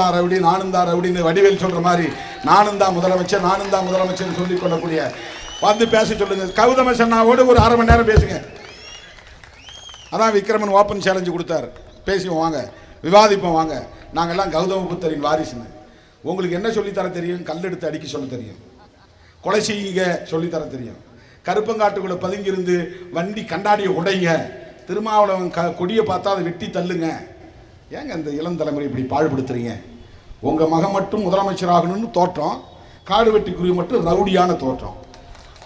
தான் ரவுடி நானும் தான் ரவுடின்னு வடிவேல் சொல்கிற மாதிரி நானும் தான் முதலமைச்சர் நானும் தான் முதலமைச்சர்னு சொல்லிக் கொள்ளக்கூடிய வந்து பேச சொல்லுங்க. கௌதம சன்னாவோடு ஒரு அரை மணி நேரம் பேசுங்க. அதான் விக்ரமன் ஓப்பன் சேலஞ்சு கொடுத்தாரு. பேசுவோம் வாங்க. விவாதிப்போம் வாங்க. நாங்கள்லாம் கௌதம புத்தரின் வாரிசுன்னு உங்களுக்கு என்ன சொல்லித்தர தெரியும்? கல் எடுத்து அடிக்க சொல்ல தெரியும். கொலை செய்யுங்க சொல்லித்தர தெரியும். கருப்பங்காட்டுக்குள்ள பதுங்கியிருந்து வண்டி கண்ணாடியை உடைங்க. திருமாவளவன் க கொடியை பார்த்தா அதை வெட்டி தள்ளுங்க. ஏங்க இந்த இளம் தலைமுறை இப்படி பாழ்படுத்துறீங்க? உங்கள் மகன் மட்டும் முதலமைச்சர் ஆகணும்னு தோற்றம். காடு வெட்டி குரு மட்டும் ரவுடியான தோற்றம்.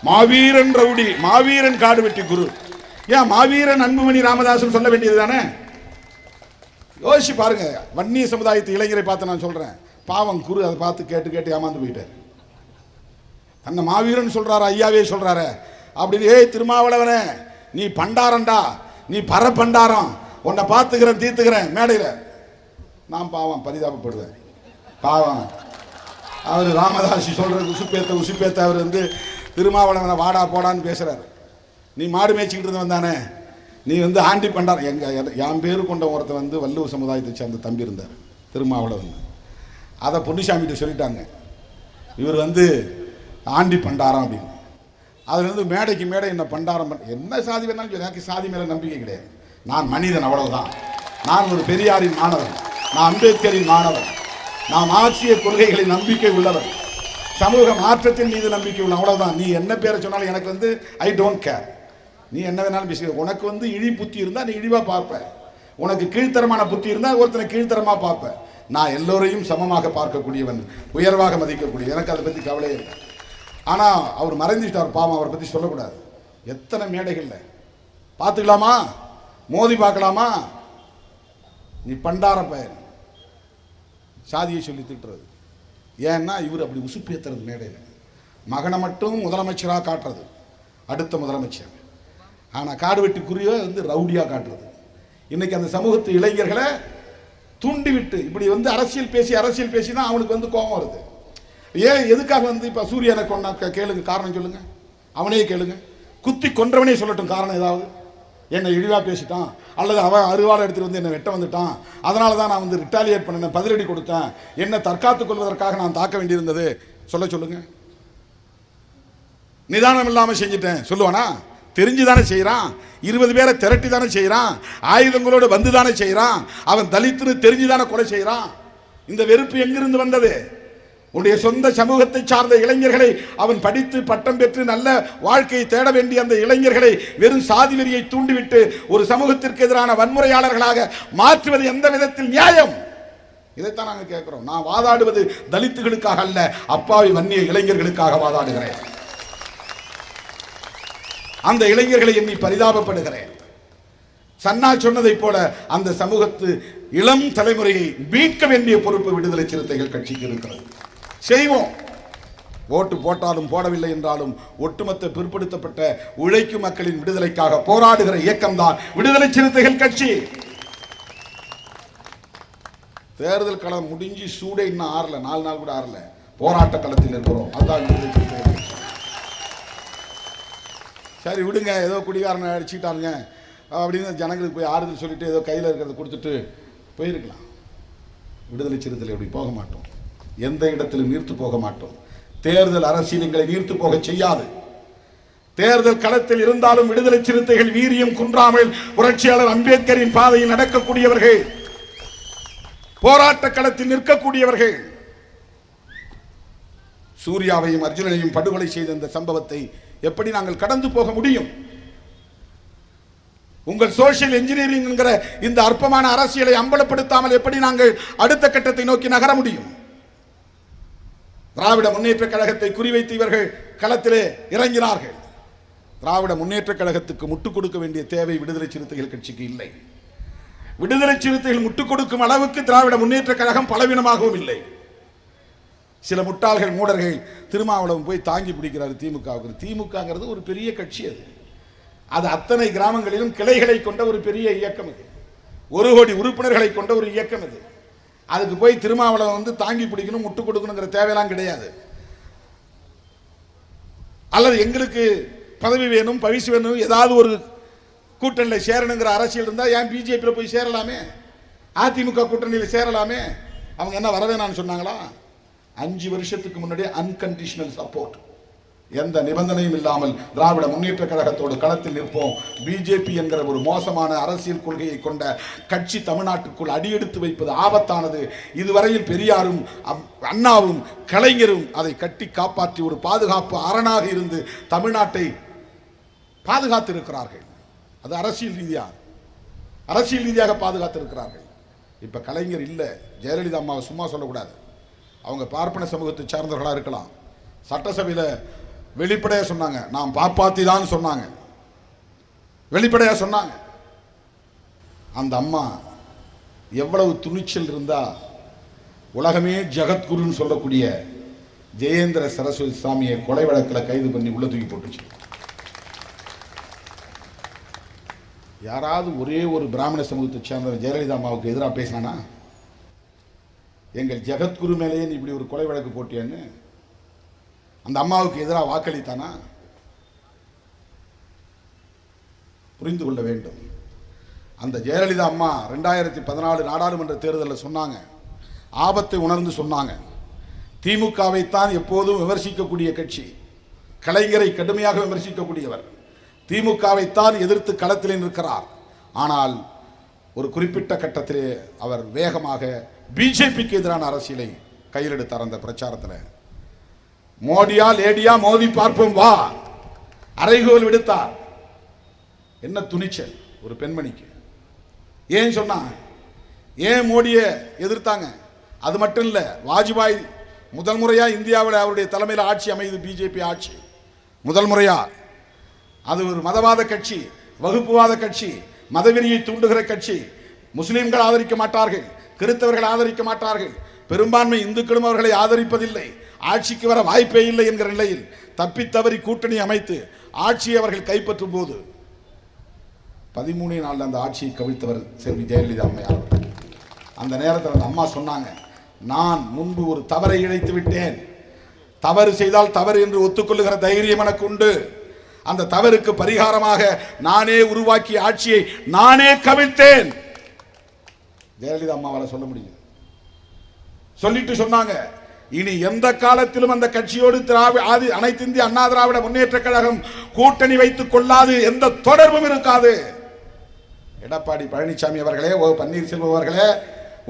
மாவீரன் ரவுடி மாவீரன் காடு வெட்டி குரு. ஏன் மாவீரன் அன்புமணி ராமதாசன் சொல்ல வேண்டியது தானே? யோசிச்சு பாருங்க வன்னிய சமுதாயத்து இளைஞரை பார்த்து நான் சொல்றேன். பாவம் குரு அதை பார்த்து கேட்டு கேட்டு ஏமாந்து போயிட்டார். அந்த மாவீரன் சொல்றாரு ஐயாவே சொல்றாரு. அப்படின்னு ஏய் திருமாவளவனே நீ பண்டாரண்டா நீ பரப்பண்டாரம். உன்னை பார்த்துக்கிறேன் தீர்த்துக்கிறேன் மேடையில். நான் பாவம் பரிதாபப்படுவேன். பாவம். அவர் ராமதாசி சொல்றது உசுப்பேத்த உசுப்பேத்த அவர் வந்து திருமாவளவனை வாடா போடான்னு பேசுகிறார் நீ மாடு மேய்ச்சிக்கிட்டு இருந்தவன் தானே நீ வந்து ஆண்டி பண்டார். எங்கள் என் பேர் கொண்ட ஒருத்தர் வந்து வள்ளுவ சமுதாயத்தை சேர்ந்த தம்பி இருந்தார் திருமாவளவன். அதை பொன்னிசாமிகிட்ட சொல்லிட்டாங்க. இவர் வந்து ஆண்டி பண்டாரம் அப்படின்னு. அதில் இருந்து மேடைக்கு மேடை என்ன பண்டாரம் பண்ண என்ன சாதி வேணாலும் சொல்லு, எனக்கு சாதி மேலே நம்பிக்கை கிடையாது. நான் மனிதன் அவ்வளவுதான். நான் ஒரு பெரியாரின் மாணவன். நான் அம்பேத்கரின் மாணவன். நான் ஆட்சிய கொள்கைகளின் நம்பிக்கை உள்ளவர். சமூக மாற்றத்தின் மீது நம்பிக்கை உள்ள அவ்வளவுதான். நீ என்ன பேரை சொன்னாலும் எனக்கு வந்து ஐ டோன்ட் கேர் நீ என்ன வேணாலும் பேசிக்க உனக்கு வந்து இழி புத்தி இருந்தால் நீ இழிவாக பார்ப்ப. உனக்கு கீழ்த்தரமான புத்தி இருந்தால் ஒருத்தனை கீழ்த்தரமாக பார்ப்பேன் நான் எல்லோரையும் சமமாக பார்க்கக்கூடியவன் உயர்வாக மதிக்கக்கூடிய எனக்கு அதை பற்றி கவலையே இல்லை. ஆனால் அவர் மறைந்துட்டார் பாவம் அவரை பற்றி சொல்லக்கூடாது. எத்தனை மேடைகளில்? பார்த்துக்கலாமா? மோதி பார்க்கலாமா? நீ பண்டார பயன் சாதியை சொல்லி திட்டுறது ஏன்னா இவர் அப்படி உசுப்பேத்துறது மேடையில். மகனை மட்டும் முதலமைச்சராக காட்டுறது. அடுத்த முதலமைச்சர். ஆனால் காடு வெட்டி வந்து ரவுடியாக காட்டுறது. இன்னைக்கு அந்த சமூகத்து இளைஞர்களை தூண்டிவிட்டு இப்படி வந்து அரசியல் பேசி அரசியல் பேசி தான் அவனுக்கு வந்து கோபம் வருது. ஏன் எதுக்காக வந்து இப்போ சூரியனை கொண்டா கேளுங்க காரணம் சொல்லுங்க. அவனே கேளுங்க. குத்தி கொன்றவனே சொல்லட்டும் காரணம் ஏதாவது? என்னை இழிவாக பேசிட்டான். அல்லது அவன் அருவாளை எடுத்துட்டு வந்து என்னை வெட்ட வந்துட்டான். அதனால தான் நான் வந்து ரிட்டாலியேட் பண்ணினேன் பதிலடி கொடுத்தேன். என்னை தற்காத்துக் கொள்வதற்காக நான் தாக்க வேண்டியிருந்தது. சொல்ல சொல்லுங்க. நிதானம் இல்லாமல் செஞ்சிட்டேன். சொல்லுவானா? தெரிஞ்சு தானே செய்கிறான் இருபது பேரை திரட்டி தானே செய்கிறான் ஆயுதங்களோடு வந்து தானே செய்கிறான் அவன் தலித்துன்னு தெரிஞ்சு தானே கொலை செய்கிறான் இந்த வெறுப்பு எங்கிருந்து வந்தது? உன்னுடைய சொந்த சமூகத்தை சார்ந்த இளைஞர்களை அவன் படித்து பட்டம் பெற்று நல்ல வாழ்க்கையை தேட வேண்டிய அந்த இளைஞர்களை வெறும் சாதி வெறியை தூண்டிவிட்டு ஒரு சமூகத்திற்கு எதிரான வன்முறையாளர்களாக மாற்றுவது எந்த விதத்தில் நியாயம்? இதைத்தான் நாங்கள் கேட்கிறோம். நான் வாதாடுவது தலித்துகளுக்காக அல்ல அப்பாவி வன்னிய இளைஞர்களுக்காக வாதாடுகிறேன். அந்த இளைஞர்களை எண்ணி பரிதாபப்படுகிறேன். சன்னா சொன்னதைப் போல அந்த சமூகத்து இளம் தலைமுறையை மீட்க வேண்டிய பொறுப்பு விடுதலை சிறுத்தைகள் கட்சிக்கு இருக்கிறது. செய்வோம். ஓட்டு போட்டாலும் போடவில்லை என்றாலும் ஒட்டுமொத்த பிற்படுத்தப்பட்ட உழைக்கும் மக்களின் விடுதலைக்காக போராடுகிற இயக்கம்தான் விடுதலை சிறுத்தைகள் கட்சி. தேர்தல் களம் முடிஞ்சு சூடே இன்னும் ஆறல நாலு நாள் கூட ஆறல. போராட்ட களத்தில் இருக்கிறோம். அதுதான் விடுதலை சிறுத்தைகள் சரி விடுங்க. ஏதோ குடிகாரனை அடிச்சுக்கிட்டாங்க அப்படின்னு ஜனங்களுக்கு போய் ஆறுதல் சொல்லிட்டு ஏதோ கையில் இருக்கிறத கொடுத்துட்டு போயிருக்கலாம். விடுதலை சிறுத்தைகள் அப்படி போக மாட்டோம். எந்த இடத்திலும் நீர்த்து போக மாட்டோம். தேர்தல் அரசியல் எங்களை நீர்த்து போக செய்யாது. தேர்தல் களத்தில் இருந்தாலும் விடுதலை சிறுத்தைகள் வீரியம் குன்றாமல் புரட்சியாளர் அம்பேத்கரின் பாதையில் நடக்கக்கூடியவர்கள் போராட்ட களத்தில் நிற்கக்கூடியவர்கள் சூர்யாவையும் அர்ஜுனனையும் படுகொலை செய்த இந்த சம்பவத்தை எப்படி நாங்கள் கடந்து போக முடியும்? உங்கள் சோசியல் இன்ஜினியரிங் என்கிற இந்த அற்பமான அரசியலை அம்பலப்படுத்தாமல் எப்படி நாங்கள் அடுத்த கட்டத்தை நோக்கி நகர முடியும்? திராவிட முன்னேற்ற கழகத்தை குறிவைத்து இவர்கள் களத்திலே இறங்கினார்கள். திராவிட முன்னேற்ற கழகத்துக்கு முட்டுக் கொடுக்க வேண்டிய தேவை விடுதலை சிறுத்தைகள் கட்சிக்கு இல்லை. விடுதலை சிறுத்தைகள் முட்டுக் கொடுக்கும் அளவுக்கு திராவிட முன்னேற்ற கழகம் பலவீனமாகவும் இல்லை. சில முட்டாள்கள் மூடர்கள் திருமாவளவன் போய் தாங்கி பிடிக்கிறார் திமுகவுக்கு. திமுகங்கிறது ஒரு பெரிய கட்சி அது. அது அத்தனை கிராமங்களிலும் கிளைகளை கொண்ட ஒரு பெரிய இயக்கம் இது. ஒரு கோடி உறுப்பினர்களை கொண்ட ஒரு இயக்கம் இது. அதுக்கு போய் திருமாவளவன் வந்து தாங்கி பிடிக்கணும் முட்டு கொடுக்கணுங்கிற தேவையெல்லாம் கிடையாது. அல்லது எங்களுக்கு பதவி வேணும் பவிசு வேணும் ஏதாவது ஒரு கூட்டணியில் சேரணுங்கிற அரசியல் இருந்தால் ஏன் பிஜேபியில் போய் சேரலாமே? அதிமுக கூட்டணியில் சேரலாமே? அவங்க என்ன வரவேணான்னு சொன்னாங்களா? அஞ்சு வருஷத்துக்கு முன்னாடியே அன்கண்டிஷனல் சப்போர்ட் எந்த நிபந்தனையும் இல்லாமல் திராவிட முன்னேற்ற கழகத்தோடு களத்தில் நிற்போம். பிஜேபி என்கிற ஒரு மோசமான அரசியல் கொள்கையை கொண்ட கட்சி தமிழ்நாட்டுக்குள் அடியெடுத்து வைப்பது ஆபத்தானது. இதுவரையில் பெரியாரும் அம்- அண்ணாவும் கலைஞரும் அதை கட்டி காப்பாற்றி ஒரு பாதுகாப்பு அரணாக இருந்து தமிழ்நாட்டை பாதுகாத்திருக்கிறார்கள். அது அரசியல் ரீதியாக அரசியல் ரீதியாக பாதுகாத்திருக்கிறார்கள். இப்ப கலைஞர் இல்லை. ஜெயலலிதா அம்மாவை சும்மா சொல்லக்கூடாது. அவங்க பார்ப்பன சமூகத்தை சார்ந்தவர்களாக இருக்கலாம். சட்டசபையில் வெளிப்படையாக சொன்னாங்க. நாம் பாப்பாத்தி தான் சொன்னாங்க. வெளிப்படையாக சொன்னாங்க. அந்த அம்மா எவ்வளவு துணிச்சல் இருந்தா உலகமே ஜெகத்குருன்னு சொல்லக்கூடிய ஜெயேந்திர சரஸ்வதி சாமியை கொலை வழக்கில் கைது பண்ணி உள்ள தூக்கி போட்டுச்சு. யாராவது ஒரே ஒரு பிராமண சமூகத்தை சேர்ந்த ஜெயலலிதா அம்மாவுக்கு எதிராக பேசினானா? எங்கள் ஜெகத்குரு மேலேயே நீ இப்படி ஒரு கொலை வழக்கு போட்டியான்னு அந்த அம்மாவுக்கு எதிராக வாக்களித்தானா? புரிந்து கொள்ள வேண்டும். அந்த ஜெயலலிதா அம்மா ரெண்டாயிரத்தி பதினாலு நாடாளுமன்ற தேர்தலில் சொன்னாங்க. ஆபத்தை உணர்ந்து சொன்னாங்க. திமுகவைத்தான் எப்போதும் விமர்சிக்கக்கூடிய கட்சி. கலைஞரை கடுமையாக விமர்சிக்கக்கூடியவர். திமுகவைத்தான் எதிர்த்து களத்தில் நிற்கிறார். ஆனால் ஒரு குறிப்பிட்ட கட்டத்திலே அவர் வேகமாக பிஜேபிக்கு எதிரான அரசியலை கையிலெடுத்தார் அந்த பிரச்சாரத்தில். மோடியா லேடியா மோதி பார்ப்போம் வா. அறைகோல் விடுத்தார் என்ன துணிச்சல் ஒரு பெண்மணிக்கு. ஏன் சொன்னாங்க ஏன் மோடியை எதிர்த்தாங்க? அது மட்டும் இல்லை வாஜ்பாய் முதல் முறையாக இந்தியாவில் அவருடைய தலைமையில் ஆட்சி அமையுது பிஜேபி ஆட்சி. முதல் முறையாக அது ஒரு மதவாத கட்சி வகுப்புவாத கட்சி மதவெறியை தூண்டுகிற கட்சி. முஸ்லீம்கள் ஆதரிக்க மாட்டார்கள் கிறித்தவர்கள் ஆதரிக்க மாட்டார்கள். பெரும்பான்மை இந்துக்களும் அவர்களை ஆதரிப்பதில்லை. ஆட்சிக்கு வர வாய்ப்பே இல்லை என்கிற நிலையில் தப்பித்தவறி கூட்டணி அமைத்து ஆட்சியை அவர்கள் கைப்பற்றும் போது பதிமூணே நாளில் அந்த ஆட்சியை கவிழ்த்தவர் செல்வி ஜெயலலிதா அம்மையார் அவர்கள். அந்த நேரத்தில் அந்த அம்மா சொன்னாங்க நான் முன்பு ஒரு தவறை இழைத்து விட்டேன். தவறு செய்தால் தவறு என்று ஒத்துக்கொள்ளுகிற தைரியம் எனக்கு உண்டு. அந்த தவறுக்கு பரிகாரமாக நானே உருவாக்கிய ஆட்சியை நானே கவிழ்த்தேன். ஜெயலலிதா அம்மாவால் சொல்ல முடியும் சொல்லிட்டு சொன்னாங்க இனி எந்த காலத்திலும் அந்த கட்சியோடு திராவிட ஆதி அனைத்து இந்திய அண்ணா திராவிட முன்னேற்ற கழகம் கூட்டணி வைத்துக் கொள்ளாது எந்த தொடர்பும் இருக்காது. எடப்பாடி பழனிசாமி அவர்களே ஓ பன்னீர்செல்வம் அவர்களே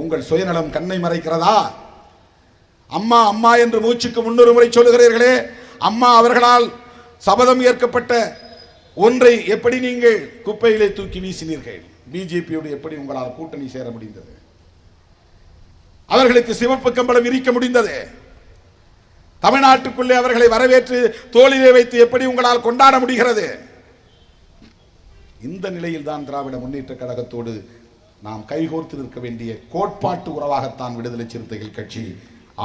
உங்கள் சுயநலம் கண்ணை மறைக்கிறதா? அம்மா அம்மா என்று மூச்சுக்கு முன்னொரு முறை சொல்லுகிறீர்களே அம்மா அவர்களால் சபதம் ஏற்கப்பட்ட ஒன்றை எப்படி நீங்கள் குப்பையிலே தூக்கி வீசினீர்கள்? பிஜேபியோடு எப்படி உங்களால் கூட்டணி சேர முடிந்தது? அவர்களுக்கு சிவப்பு கம்பளம் விரிக்க முடிந்தது. தமிழ்நாட்டுக்குள்ளே அவர்களை வரவேற்று தோளிலே வைத்து எப்படி உங்களால் கொண்டாட முடிகிறது? இந்த நிலையில் தான் திராவிட முன்னேற்ற கழகத்தோடு நாம் கைகோர்த்து நிற்க வேண்டிய கோட்பாட்டு உறவாகத்தான் விடுதலை சிறுத்தைகள் கட்சி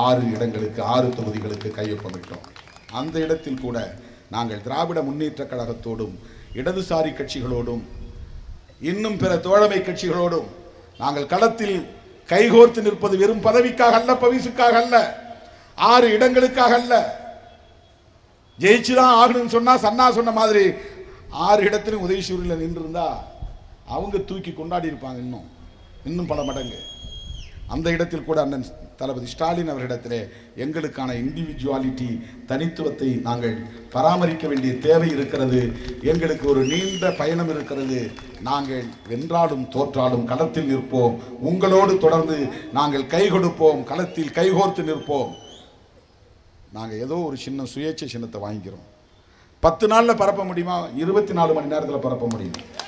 ஆறு இடங்களுக்கு ஆறு தொகுதிகளுக்கு கையொப்பமிட்டோம். அந்த இடத்தில் கூட நாங்கள் திராவிட முன்னேற்ற கழகத்தோடும் இடதுசாரி கட்சிகளோடும் இன்னும் பிற தோழமை கட்சிகளோடும் நாங்கள் களத்தில் கைகோர்த்து நிற்பது வெறும் பதவிக்காக அல்ல பவிசுக்காக அல்ல. ஆறு இடங்களுக்காக அல்ல. ஜெயிச்சுதான் ஆகணும்னு சொன்னா சன்னா சொன்ன மாதிரி ஆறு இடத்திலும் உதயசூரில் நின்றிருந்தா அவங்க தூக்கி கொண்டாடி இருப்பாங்க இன்னும். இன்னும் பல மடங்கு. அந்த இடத்தில் கூட அண்ணன் தளபதி ஸ்டாலின் அவர்களிடத்திலே எங்களுக்கான இண்டிவிஜுவாலிட்டி தனித்துவத்தை நாங்கள் பராமரிக்க வேண்டிய தேவை இருக்கிறது. எங்களுக்கு ஒரு நீண்ட பயணம் இருக்கிறது. நாங்கள் வென்றாலும் தோற்றாலும் களத்தில் நிற்போம். உங்களோடு தொடர்ந்து நாங்கள் கை கொடுப்போம். களத்தில் கைகோர்த்து நிற்போம். நாங்கள் ஏதோ ஒரு சின்ன சுயேட்சை சின்னத்தை வாங்கிக்கிறோம். பத்து நாளில் பரப்ப முடியுமா? இருபத்தி நாலு மணி நேரத்தில் பரப்ப முடியும்?